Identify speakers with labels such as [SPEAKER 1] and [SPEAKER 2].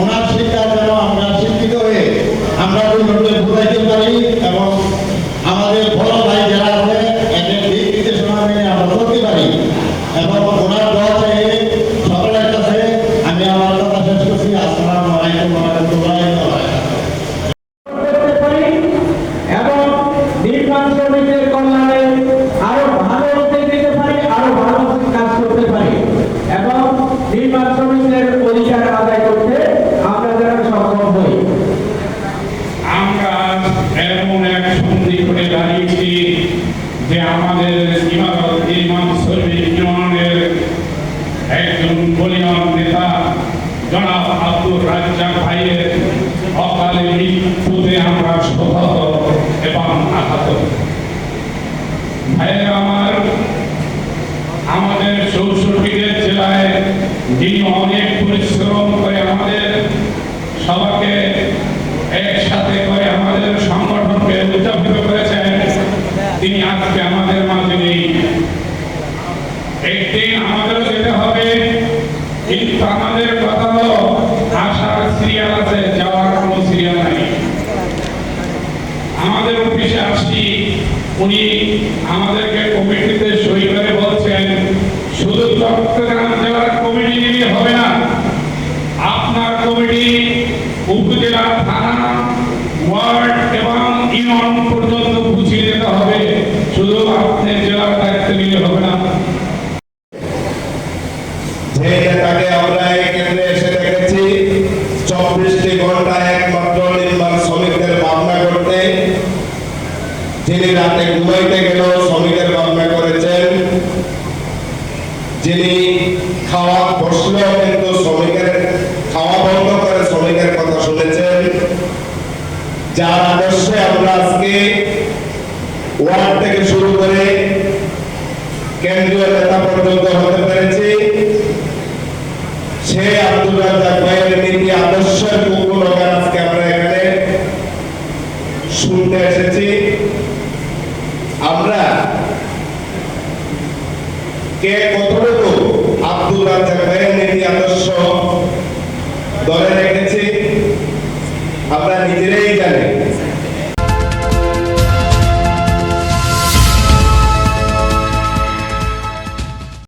[SPEAKER 1] ওনার শিক্ষা যেন আমরা শিক্ষিত হয়ে আমরা অন্যদের বুঝাইতে পারি এবং আমাদের বড় ভাই যারা আছে, এদের দিক নির্দেশনা মেনে আমরা চলতে পারি। এবং ওনার দোয়া চাই সকলের কাছে আমি আমার কথা শেষ করছি আসসালামু আলাইকুম ওয়া রাহমাতুল্লাহি ওয়া বারাকাতুহু
[SPEAKER 2] করতে পারি এবং নির্মাণ শ্রমিকদের কল্যাণে আরও ভালো উদ্যোগ নিতে পারি আরও ভালো কাজ করতে পারি এবং নির্মাণ শ্রমিকদের অধিকার আদায় করতে আমরা যেন সক্ষম হই
[SPEAKER 3] আমরা এমন এক সন্ধি করে দাঁড়িয়েছি যে আমাদের ইউনিয়নের একজন নেতা, জনাব আব্দুর রাজ্জাক ভাইয়ের অকালে মৃত্যুতে আমরা শোকাহত এবং আহত। ভাইয়ের আমার, আমাদের চৌষট্টিদের জেলায় যিনি অনেক পরিশ্রম করে আমাদের সবাইকে একসাথে করে আমাদের সংগঠনকে উদ্যাপিত করেছেন তিনি আজকে আমাদের মাঝে নেই। একদিন আমাদেরও যেতে হবে, কিন্তু আমাদের কথা হলো আসার সিরিয়াল আছে, যাওয়ার কোনো সিরিয়াল নাই। আমাদের অফিসে আসছি, উনি আমাদেরকে কমিটিতে সই করে বলছেন, শুধু চট্টগ্রাম জেলার কমিটি দিলে হবে না, আপনার কমিটি উপজেলা, থানা, ওয়ার্ড এবং ইউনিয়ন পর্যন্ত বুঝিয়ে দিতে হবে।
[SPEAKER 4] দেখেছি চব্বিশটি ঘণ্টা করেছেন যিনি খাওয়া বসলেও কিন্তু শ্রমিকের খাওয়া বন্ধ করে শ্রমিকের কথা শুনেছেন যার আদর্শে আমরা আজকে ওয়ার্ড থেকে কেন্দ্রীয় নেতা পর্যন্ত হতে পেরেছি। সে আব্দুল রাজ্জাক ভাইয়ের নীতি আদর্শের কুকুলগান আজকে আমরা এখানে শুনতে এসেছি। আমরা কে কতটুকু আব্দুল রাজ্জাক ভাইয়ের নীতি আদর্শ ধরে রেখেছি, আমরা নিজেরাই জানি।